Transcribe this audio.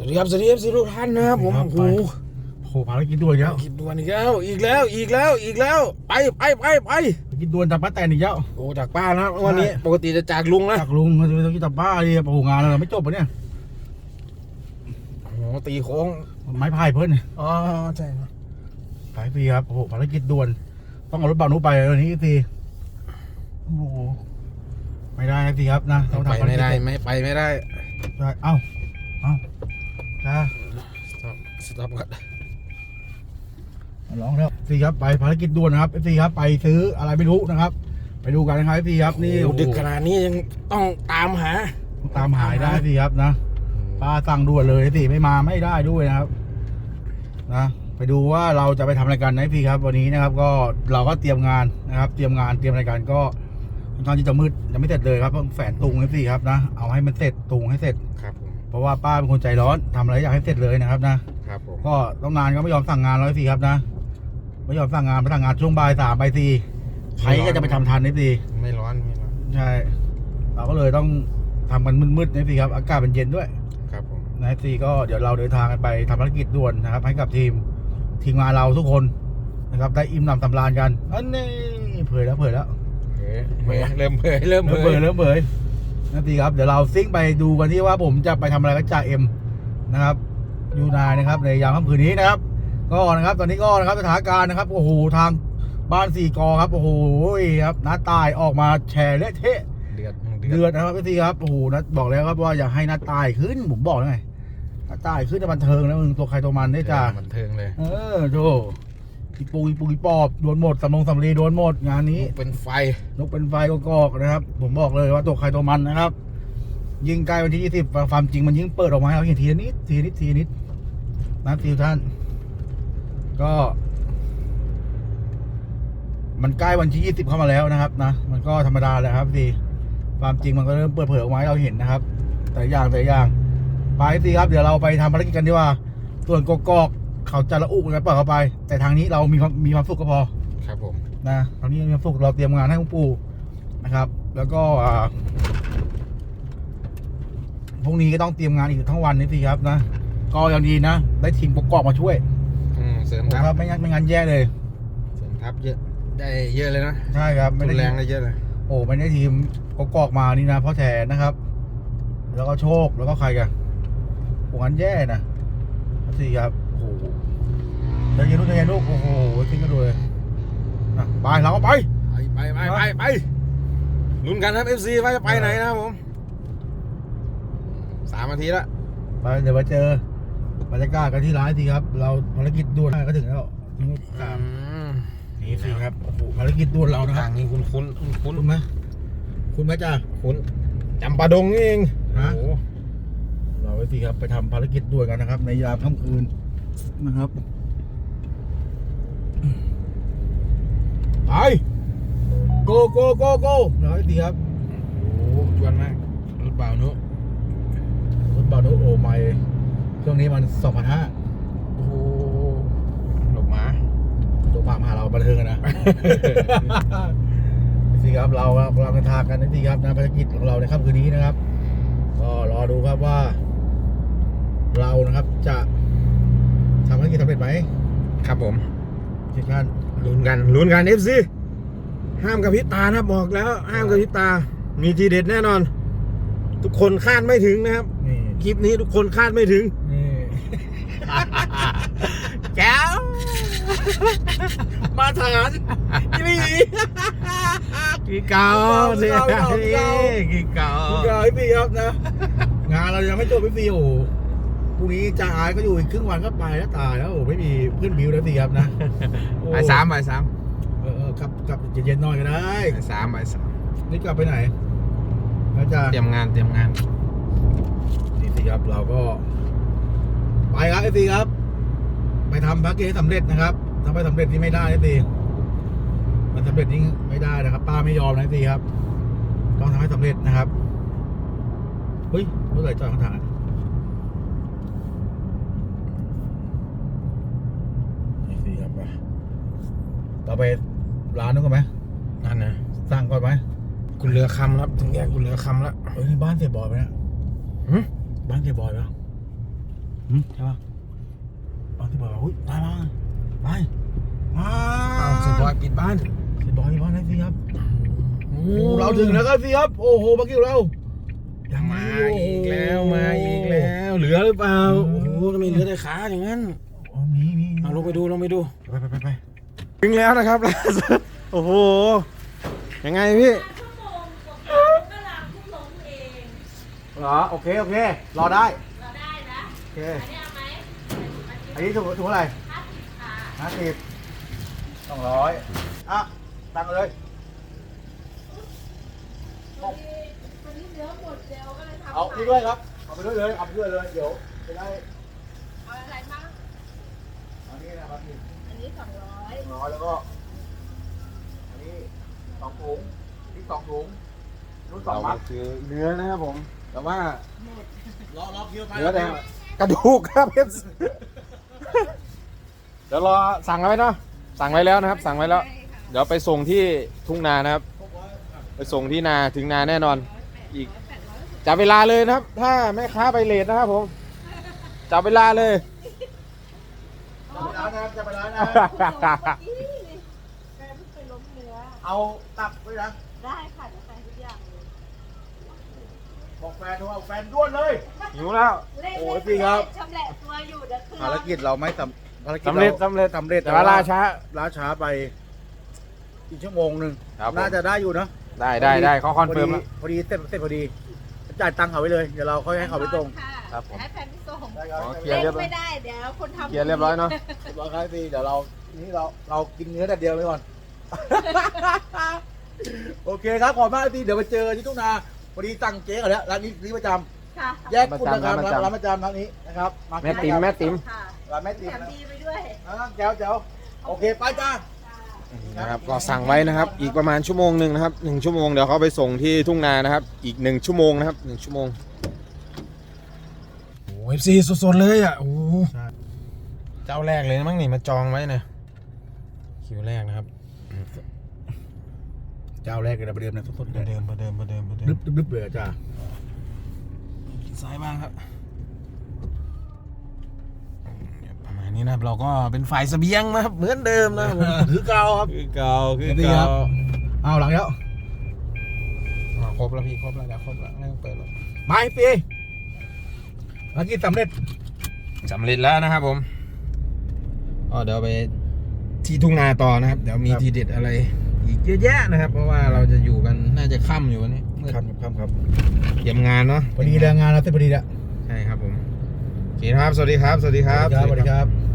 สวัสดีครับสวัสดีครับสิทุกท่านนะครับผมครับโอ้โหโอ้โหภารกิจด่วนอีกแล้วคิดด่วนอีกแล้ว อีกแล้วอีกแล้วอีกแล้ว ไปไปไปไปภารกิจด่วนจากป้าแตนอีกแล้วโอ้จากป้านะครับวันนี้ใช่ปกติจะจากลุงนะจากลุงมาจะกินจากป้าดิโอ้โหงานเราไม่จบปะเนี่ยโอ้โหตีโค้งไม้พายเพิ่นอ๋อใช่ครับสายฟรีครับโอ้โหภารกิจด่วน ต้องเอารถบรรทุกไปวันนี้สิโอ้โหไม่ได้นะสิครับนะต้องไปทำภารไม่กิจได้ไม่ไปไม่ได้ใช่เอ้าเอ้าจ้าส ต็อปสต็อปก่อนร้องแล้วสิครับไปภารกิจด่วนนะครับสิครับไปซื้ออะไรไม่รู้นะครับ ไปดูกันนะครับสิครับนี่โอ้โอ้โหโหดึกขนาดนี้ยังต้องตามหา ตามหายได้สิครับนะป้าสั่งด่วนเลยสิไม่มาไม่ได้ด้วยนะครับ นะไปดูว่าเราจะไปทำอะไรกันนะพี่ครับ วันนี้นะครับ ก็เราก็เตรียมงานนะครับ เตรียมงานเตรียมอะไรกันก็ค่อนข้างที่จะมืดยังไม่เสร็จเลยครับต้องแฝนตุงให้พี่ครับนะเอาให้มันเสร็จตุงให้เสร็จ ครับผมเพราะว่าป้าเป็นคนใจร้อนทำอะไรอยากให้เสร็จเลยนะครับนะครับผม ก็ต้องนานก็ไม่ยอมสั่งงานร้อยสี่ครับนะ ไม่ยอมสั่งงานไปสั่งงานช่วงบ่ายสามบ่ายสี่ใครก็จะไปทำทันนี่สิไม่ร้อนไม่ร้อนใช่เราก็เลยต้องทำกันมืดๆนี่สิครับ อากาศมันเย็นด้วย ครับผมนายซีก็เดี๋ยวเราเดินทางกันไปทำภารกิจด่วนนะครับ ให้กับทีมทีมงานเราทุกคนนะครับ ได้อิ่มหนำสำราญกันอันนี้เผยแล้วเผยแล้วเฮ้ยเฮ้ยเริ่มเผยเริ่มเริ่มเผเผยยเริ่มเผยนาทีครับเดี๋ยวเราซิ่งไปดูกันที่ว่าผมจะไปทำอะไรกับจ่าเอ็มนะครับ ยูนายนะครับในยามค่ำคืนนี้นะครับ ก็นะครับตอนนี้ก็นะครับสถานการณ์นะครับโอ้โหทางบ้านสี่กอครับโอ้โหครับน้าตายออกมาแชร์เละเทะเดือดเดือดนะครับพี่ครับโอ้โหนัดบอกแล้วครับว่าอย่าให้นัดตายขึ้นผมบอกแล้วไงนัดตายขึ้นจะบันเทิงนะมึงตัวใครตัวมันได้จ้าบันเทิงเลย เออโธ่อีปูอีปูอีปอบโดนหมดสำลงสำลีโดนหมดงานนี้เป็นไฟนกเป็นไฟก็กอกนะครับ ผมบอกเลยว่าตัวใครตัวมันนะครับ ยิงใกล้วันที่ยี่สิบความจริงมันยิ่งเปิดออกมาให้เราเห็นทีละนิดทีละนิดทีละนิด นะทิวท่านก็ มันใกล้วันที่ยี่สิบเข้ามาแล้วนะครับ นะ มันก็ธรรมดาแหละครับทีความจริงมันก็เริ่มเปิดเผยออกมาให้เราเห็นนะครับ แต่ละอย่างแต่ละอย่างไปสิครับ เดี๋ยวเราไปทำภารกิจกันดีกว่า ส่วนกกอกเขาจะละอุกันปล่อยเขาไป แต่ทางนี้เรามีความมีความสุขก็พอ ครับผม นะตอนนี้มีความสุขเราเตรียมงานให้คุณปู่นะครับ แล้วก็อ่าพรุ่งนี้ก็ต้องเตรียมงานอีกทั้งวันนี่สิครับนะ ก็ยังดีนะ ได้ทีมประกอบมาช่วยอืมเสริมนะทัพครับไม่งั้นไม่งั้นแย่เลย เสริมทัพเยอะ ได้เยอะเลยนะ ใช่ครับทุไม่นได้แรงได้เยอะเลย โอ้ไม่ได้ทีมประกอบมานี่นะพ่อแทนนะครับ แล้วก็โชคแล้วก็ใครกันโอ้งั้นแย่นะสิครับโอ้โหใจเย็นลูกใจเย็นลูกโอ้โหทิ้งกันเลยอะไปเราก็ไป ไปไปไปไปไปลุ้นกันครับ FC ว่าจะไปไหนนะครับผมสามนาทีละไปเดี๋ยวมาเจอ บรรยากาศกันที่ร้านทีครับ เราภารกิจด่วนก็ถึงแล้วนี่สามอืมนี่สิครับโอ้โหภารกิจด่วนเรานะคทารับงนี้คุ้นคุ้นคุ้นคุ้นคุณไหมคุณไหมจ้าคุ้นจำปาดงนี่เองฮะโอ้โหเราไปสิครับไปทำภารกิจด่วนกันนะครับ ในยามค่ำคืนนะครับไปโกโกโกโกเราไปสิครับโอ้โหจวนมากรถเบาเนอะรถบาโนโอไม ช่วงนี้มันสองพันห้าโอ้โหหลบหมาตัวปากมาหาเราบันเทิงกันนะ สิครับเรากำลังเดินทางกันนะสิครับนะภารกิจของเราในค่ำคืนนี้นะครับ ก็รอดูครับว่า เรานะครับจะทำภารกิจสำเร็จไหมครับผมทุกท่านลุ้นกันลุ้นกัน FC ห้ามกับพริบตานะครับบอกแล้ว ห้ามกับพริบตา มีทีเด็ดแน่นอน ทุกคนคาดไม่ถึงนะครับ นี่คลิปนี้ทุกคนคาดไม่ถึง นี่ แก้ว มาฐานอีหลีกี่เก่าเสียกี่เก่าคุณกายพี่ครับนะ งานเรายังไม่จบพี่ฟีโอ้โหพรุ่งนี้จ่าอายก็อยู่อีกครึ่งวันก็ไปแล้วตายแล้วโอ้โหไม่มีเพื่อนบิวแล้วสิครับนะโอ้บ่ายสามบ่ายสามเออเออกลับกลับเย็นๆหน่อยก็ได้บ่ายสามบ่ายสามนี่กลับไปไหนแล้วจะเตรียมงานเตรียมงานนี่สิครับเราก็ ไปครับไอซีครับ ไปทำพักเกจให้สำเร็จนะครับ ถ้าไม่สำเร็จนี่ไม่ได้ไอซีมันสำเร็จนี่ไม่ได้นะครับ ป้าไม่ยอมนะไอซีครับ ต้องทำให้สำเร็จนะครับเฮ้ยรถไหลจอดข้างทางอะไอซีครับไปเราไปร้านนู้นกันไหมนั่นนะสั่งก่อนไหมคุณเรือคำครับถึงแยกคุณเรือคำแล้วเฮ้ยนี่บ้านเสียบอยไหมเนี่ยหึบ้านเสียบอยปะหืมใช่ปะตอนที่บอกว่าอุ้ยไปมาไปมา เอาเสียบอยปิ ดบ้านเสียบอยมาแล้วสิครับโอ้โอ้เราถึงแล้วครับสิครับ โอ้โหเมื่อกี้เรายังมาโโหอีกแล้วมาอีกแล้ว เหลือหรือเปล่าโอ้โหทำไมเหลือแต่ขาอย่างนั้นอ๋อมีมีเอาลงไปดูลงไปดูไปไปไปไปถึงแล้วนะครับล่าสุดโอ้โหยังไงพี่ชั่วโมงกว่าๆก็ล้างทุกลงเองเหรอโอเคโอเครอได้เราได้นะโอเคอันนี้เอาไหมอันนี้ถูกถูกเท่าไหร่ห้าสิบค่ะห้าสิบ สองร้อยอะตังค์เลยวันนี้วันนี้เนื้อหมดเร็วก็เลยทำเอาไปด้วยครับ เอาไปด้วยเลยเอาไปด้วยเลยเดี๋ยวจะได้เอาอะไรบ้างอันนี้นะครับนี่อันนี้สองร้อยสองร้อยแล้วก็ อันนี้สองถุงนี่สองถุงนู่นสองมัดคือเนื้อนะครับผม แต่ว่ารอรอคิวไปเนื้อแต่กระดูกครับเอฟเดี๋ยวรอสั่งเอาไว้เนาะ สั่งไว้แล้วนะครับ สั่งไว้แล้ว เดี๋ยวไปส่งที่ทุ่งนานะครับ ไปส่งที่นาถึงนาแน่นอน อีกจับเวลาเลยนะครับ ถ้าแม่ค้าไปเลทนะครับผมจับเวลาเลยจะไปร้านนะจะไปร้านนะแม่เพิ่งไปล้มเนื้อเอาตับไว้นะได้ค่ะจะใส่ทุกอย่างเลยบอกแฟนโทรเอาแฟนด้วนเลยหิวแล้วเล่นโอ้ยพี่ครับชำแหละตัวอยู่เดี๋ยวคือภารกิจเราไม่สำ ภารกิจสำเร็จาสำเร็จสำเร็จแต่ว่าล่าช้า ล่าช้าไป อีกชั่วโมงหนึ่งครับผม น่าจะได้อยู่นะได้ได้ได้เขาคอนเฟิร์มแล้วพอดีเสร็จเสร็จพอดีจ่ายตังค์เขาไว้เลยเดี๋ยวเราค่อยให้เขาไปส่งะครับผม ให้แฟนไปส่งได้ครับอ๋อเคลียร์เรียบร้อยไม่ได้เดี๋ยวคนทำเคลียร์เรียบร้อยเนาะเรียบร้อยครับพี่เดี๋ยวเรา นี่เราเรากินเนื้อแต่เดียวไปก่อน โอเคครับขอบคุณมากพี่เดี๋ยวมาเจอที่ทุ่งนาพอดีสั่งเจ๊ก่อนแล้วร้านนี้นี่ประจค่ะำแยกคุณนะครับร้านประจำร้านประจำร้านนี้นะครับาแม่ติ๋มแม่ติ๋ม ค่ะ ร้านแม่ติ๋มแถมนะดีไปด้วยอ่าแจ๋วแจ๋วโอเคไปจ้า นะครับก็สั่งไว้นะครับ อีกประมาณชั่วโมงหนึ่งนะครับหนึ่งชั่วโมงเดี๋ยวเขาไปส่งที่ทุ่งนานะครับ อีกหนึ่งชั่วโมงนะครับหนึ่งชั่วโมงโอ้เอฟซีสดๆเลยอะโอ้เจ้าแรกเลยนะมั้งนี่มาจองไว้นะคิวแรกนะครับเจ้าแรกเลยนะประเดิมนะสดๆประเดิมประเดิมประเดิมประเดิมดึบดึบดึบเลยจ้ากินซ้ายบ้างครับประมาณ นี้นะครับเราก็เป็นฝ่ายเสบียงนะครับเหมือนเดิมนะครับผมถือเกาวครับ คือเก่าคือดีครัเก่าบเอาหลังแล้วอ่าครบแล้วพี่ครบแล้วเดี๋ยวครบแล้วไม่ต้องเปิดหรอกมาให้ปีภารกิจสำเร็จสำเร็จแล้วนะครับผมก็เดี๋ยวไปที่ทุ่งนาต่อนะครับ เดี๋ยวมีทีเด็ดอะไร อีกเยอะแยะนะครับ เพราะว่าเราจะอยู่กันน่าจะค่ำอยู่วันนี้มืดครับครับครับเตรียมงานเนาะพอดีแรงงานเราเสร็จพอดีแล้วใช่ครับผมโอเคนะครับ สวัสดีครับ สวัสดีครับ สวัสดีครับ